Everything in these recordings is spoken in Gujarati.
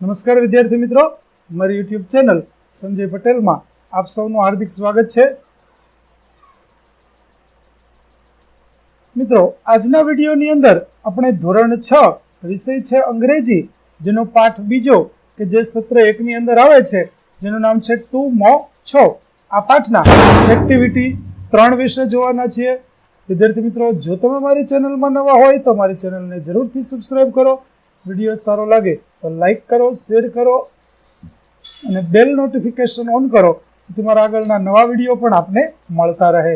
નમસ્કાર વિદ્યાર્થી મિત્રો. મારી યુટ્યુબ ચેનલ સંજય પટેલમાં આપ સૌનું હાર્દિક સ્વાગત છે. મિત્રો, આજના વિડીયોની અંદર આપણે ધોરણ છ વિષય છે અંગ્રેજી, જેનો પાઠ બીજો કે જે સત્ર એકની અંદર આવે છે, જેનું નામ છે ટુ મો છો. આ પાઠના એક્ટિવિટી ત્રણ વિશે જોવાના છીએ. વિદ્યાર્થી મિત્રો, જો તમે મારી ચેનલમાં નવા હોય તો મારી ચેનલને જરૂરથી સબસ્ક્રાઈબ કરો. વીડિયો સારો લાગે તો લાઈક કરો શેર કરો અને બેલ નોટિફિકેશન ઓન કરો, જેથી મારા આગળના નવા વીડિયો પણ આપને મળતા રહે.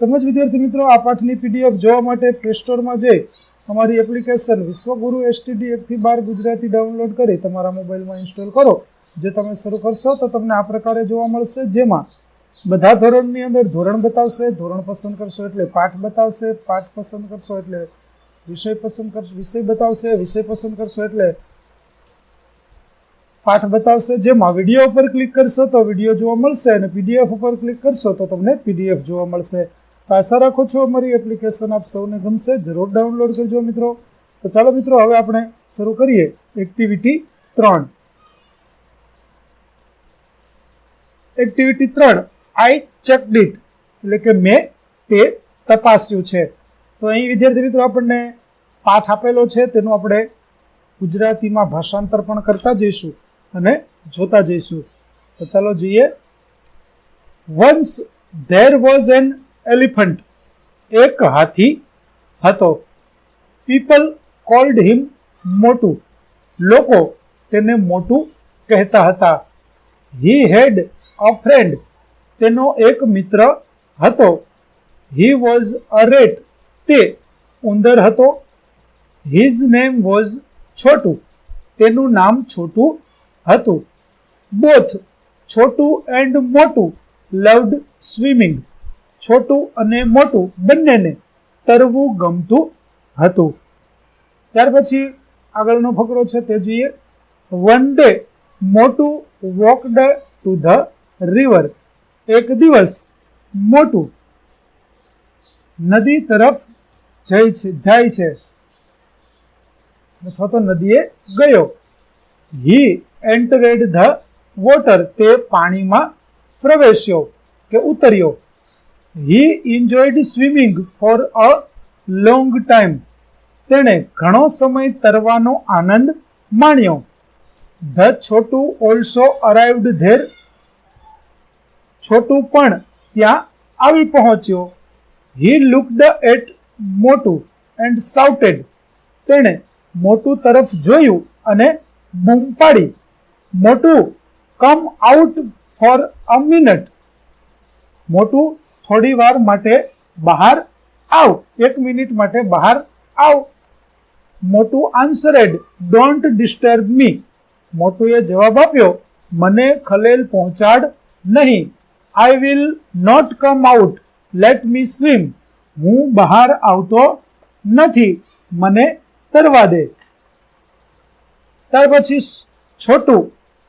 તેમજ વિદ્યાર્થી મિત્રો, આ પાઠની પીડીએફ જોવા માટે પ્લે સ્ટોરમાં જઈ અમારી એપ્લિકેશન વિશ્વગુરુ એસટીડી એકથી બાર ગુજરાતી ડાઉનલોડ કરી તમારા મોબાઈલમાં ઇન્સ્ટોલ કરો. જે તમે શરૂ કરશો તો તમને આ પ્રકારે જોવા મળશે. જેમાં બધા ધોરણની અંદર ધોરણ બતાવશે, ધોરણ પસંદ કરશો એટલે પાઠ બતાવશે, પાઠ પસંદ કરશો એટલે વિષય પસંદ કરશો, વિષય બતાવશે, વિષય પસંદ કરશો એટલે પાઠ બતાવશે. જેમાં વીડિયો ઉપર ક્લિક કરશો તો વીડિયો જોવા મળશે અને પીડીએફ ઉપર ક્લિક કરશો તો તમને પીડીએફ જોવા મળશે. તો આશા રાખું છું અમારી એપ્લિકેશન આપ સૌને ગમશે. જરૂર ડાઉનલોડ કરજો મિત્રો. તો ચાલો મિત્રો, હવે આપણે શરૂ કરીએ. એક્ટિવિટી ત્રણ. એક્ટિવિટી ત્રણ. આઈ ચેકડ ઇટ એટલે કે મેં તે તપાસ્યું છે. તો અહીં વિદ્યાર્થી મિત્રો, આપણને પાઠ આપેલો છે. તેનું આપણે ગુજરાતીમાં ભાષાંતર પણ કરતા જઈશું. અને જોતા જઈશું. તો ચાલો જોઈએ. Once there was an elephant એક હાથી હતો. પીપલ કોલ્ડ હિમ મોટું. લોકો તેને મોટું કહેતા હતા. હી હેડ અ ફ્રેન્ડ તેનો એક મિત્ર હતો. હી વોઝ અ રેટ તે ઉંદર હતો. હિઝ નેમ વોઝ છોટું તેનું નામ છોટું હતું. Both Chhotu and Motu loved swimming Chhotu અને મોટું બંનેને તરવું ગમતું હતું. ત્યાર પછી આગળનો ફકરો છે તે જોઈએ. One day Motu walked to the river એક દિવસ, મોટું નદી તરફ જાય છે જાય છે. અથવા તો નદીએ ગયો. હી એન્ટરેડ ધ વોટર તે પાણીમાં પ્રવેશ્યો કે ઉતર્યો. He enjoyed swimming for a long time. તેણે ઘણો સમય તરવાનો આનંદ માણ્યો. The Chhotu also arrived there. Chhotu પણ ત્યાં આવી પહોંચ્યો. He looked at Motu and shouted. તેણે મોટું તરફ જોયું અને બૂમ પાડી. Motu come out for a minute Motu, થોડી વાર માટે બહાર આવ. એક મિનિટ માટે બહાર આવ. મોટું આન્સરેડ ડોન્ટ ડિસ્ટર્બ મી મોટુએ જવાબ આપ્યો, મને ખલેલ પહોંચાડ નહીં. I will not come out let me swim હું બહાર આવતો નથી. મને તરવા દે. ત્યાર પછી Chhotu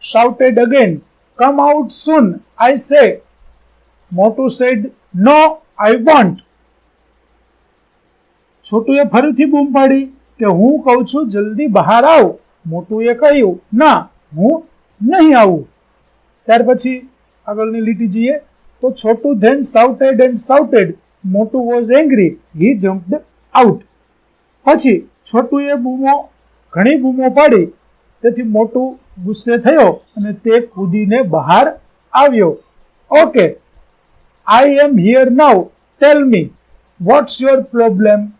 shouted again come out soon I say Motu said no I want છોટુએ ફરીથી બૂમ પાડી કે હું કહું છું, જલ્દી બહાર આવ. મોટુએ કહ્યું, ના, હું નહીં આવું. ત્યાર પછી આગળની લીટી જઈએ તો Chhotu then shouted and shouted Motu was angry he jumped out પછી છોટુએ બૂમો, ઘણી બૂમો પાડી તેથી મોટું ગુસ્સે થયો અને તે કૂદીને બહાર આવ્યો. Okay I am here now tell me what's your problem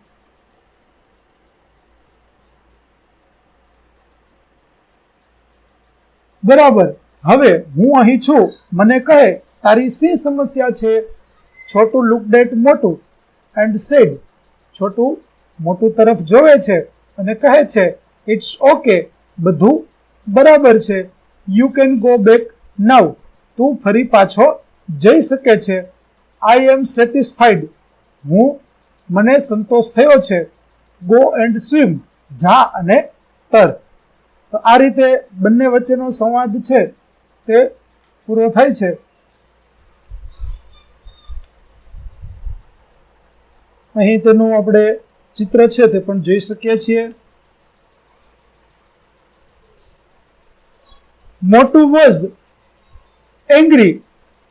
બરાબર, હવે હું અહીં છું. મને કહે, તારી શી સમસ્યા છે? Chhotu looked at Motu and said Chhotu Motu તરફ જોવે છે અને કહે છે ઇટ્સ ઓકે બધું બરાબર છે. You can go back now તું ફરી પાછો જઈ શકે છે. આઈ એમ સેટિસ્ફાઈડ હું, મને સંતોષ થયો છે. ગો એન્ડ સ્વિમ જા અને તર. તો આ રીતે બંને વચ્ચેનો સંવાદ છે. તે પૂરો થાય છે. અહીં તેનું આપણે ચિત્ર છે તે પણ જોઈ શકીએ છીએ. Motu was angry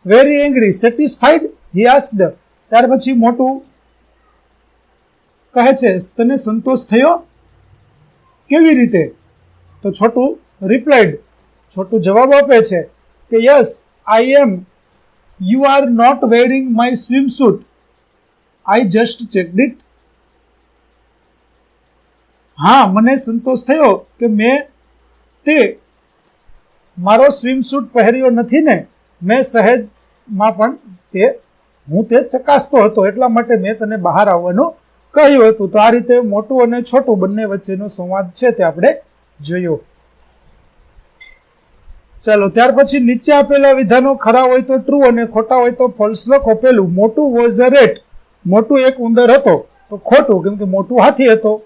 very angry satisfied He asked. ત્યાર પછી મોટું કહે છે, તને સંતોષ થયો? કેવી રીતે? તો છોટું રિપ્લાઇડ છોટું જવાબ આપે છે કે yes I am you are not wearing my swim suit I just checked it હા, મને સંતોષ થયો કે મેં તે મારો સ્વિમ સૂટ પહેર્યો નથી ને, મેં સહેજમાં પણ તે, હું તે ચકાસતો હતો. એટલા માટે મેં તને બહાર આવવાનું કહ્યું હતું. તો આ રીતે મોટું અને છોટું બંને વચ્ચેનો સંવાદ છે તે આપણે જોયો. ચાલો, ત્યાર પછી નીચે આપેલા વિધાનો ખરા હોય તો ટ્રુ અને ખોટા હોય તો ફોલ્સ લખો. પેલું, મોટું વોઝ અ રેટ મોટું એક ઉંદર હતો. તો ખોટું, કેમ કે મોટું હાથી હતો.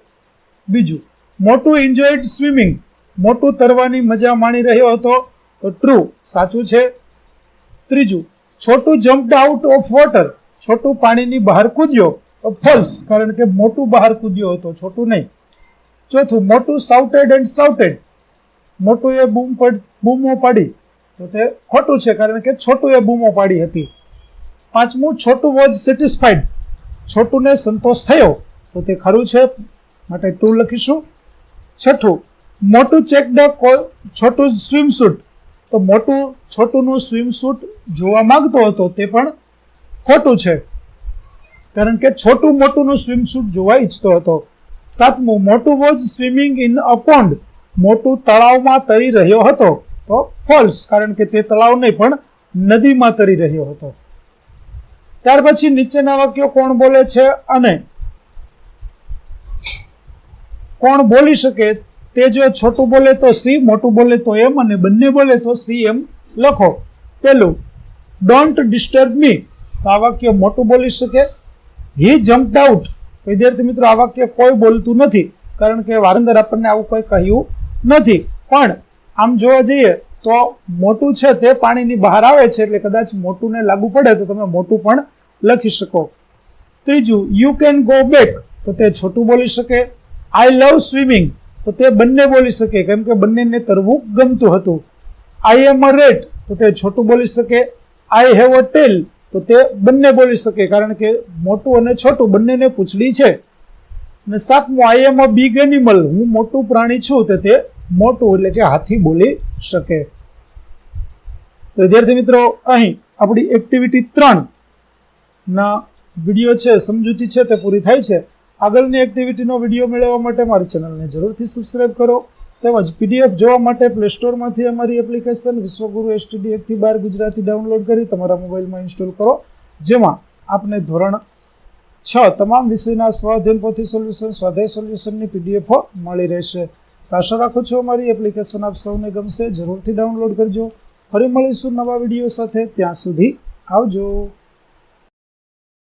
બીજું, મોટું એન્જોયડ સ્વિમિંગ મોટું તરવાની મજા માણી રહ્યો હતો, તો ટ્રુ સાચું છે. ત્રીજું, Chhotu jumped out of water Chhotu પાણીની બહાર કૂદ્યો, તો ફોલ્સ કારણ કે મોટું બહાર કૂદ્યો હતો, છોટું નહીં. ચોથું, મોટું સાઉટેડ એન્ડ સાઉટેડ મોટું એ બૂમ પડ, બૂમો પાડી, તો તે ખોટું છે, કારણ કે છોટું એ બૂમો પાડી હતી. પાંચમું, છોટું વોઝ સેટિસ્ફાઈડ છોટુને સંતોષ થયો, તો તે ખરું છે, માટે ટુ લખીશું. છઠ્ઠું Motu check the Chhotu swimsuit તો મોટું છોટુંનું સ્વિમ સૂટ જોવા માંગતો હતો તે પણ ખોટું છે. કારણ કે છોટું મોટુંનું સ્વિમ સૂટ જોવા ઈચ્છતો હતો. સાતમું, Motu was swimming in a pond Motu તળાવમાં તરી રહ્યો હતો. તો ફોલ્સ કારણ કે તે તળાવ નહીં પણ નદીમાં તરી રહ્યો હતો. ત્યાર પછી નીચેના વાક્યો કોણ બોલે છે? અને કોણ બોલી શકે? તે જો છોટું બોલે તો સી, મોટું બોલે તો એમ અને બંને બોલે તો સી એમ લખો. પેલું ડોન્ટ ડિસ્ટર્બ મી તો આ વાક્ય મોટું બોલી શકે. હી જમ્પ આઉટ વિદ્યાર્થી મિત્રો, આ વાક્ય કોઈ બોલતું નથી, કારણ કે વારંવાર આપણને આવું કોઈ કહ્યું નથી. પણ, આમ જોવા જઈએ તો મોટું છે તે પાણીની બહાર આવે છે, એટલે કદાચ મોટુંને લાગુ પડે તો તમે મોટું પણ લખી શકો. ત્રીજું યુ કેન ગો બેક તો તે છોટું બોલી શકે. આઈ લવ સ્વિમિંગ તો તે બંને બોલી શકે. કેમ કે બંનેને તરવું ગમતું હતું. આઈ એમ અ રેટ તો તે છોટું બોલી શકે. આઈ હેવ અ ટેલ તો તે બંને બોલી શકે. કારણ કે મોટું અને છોટું બંનેને પૂંછડી છે. અને સાતમું આઈ એમ અ બિગ એનિમલ હું મોટું પ્રાણી છું, તો તે મોટું એટલે કે હાથી બોલી શકે. તો વિદ્યાર્થી મિત્રો, અહીં આપણી એક્ટિવિટી ત્રણ ના વીડિયો છે, સમજૂતી છે, તે પૂરી થાય છે. આગળની એક્ટિવિટીનો વીડિયો મેળવવા માટે મારી ચેનલને જરૂરથી સબસ્ક્રાઇબ કરો. તેમજ પીડીએફ જોવા માટે પ્લે સ્ટોરમાંથી અમારી એપ્લિકેશન વિશ્વગુરુ એસટીડી એકથી બાર ગુજરાતી ડાઉનલોડ કરી તમારા મોબાઈલમાં ઇન્સ્ટોલ કરો. જેમાં આપને ધોરણ છ તમામ વિષયના સ્વાધ્યાયન પોથી સોલ્યુશન સ્વાધ્યાય સોલ્યુશનની પીડીએફો મળી રહેશે. આશા રાખું છું અમારી એપ્લિકેશન આપ સૌને ગમશે. જરૂરથી ડાઉનલોડ કરજો. ફરી મળીશું નવા વીડિયો સાથે. ત્યાં સુધી આવજો.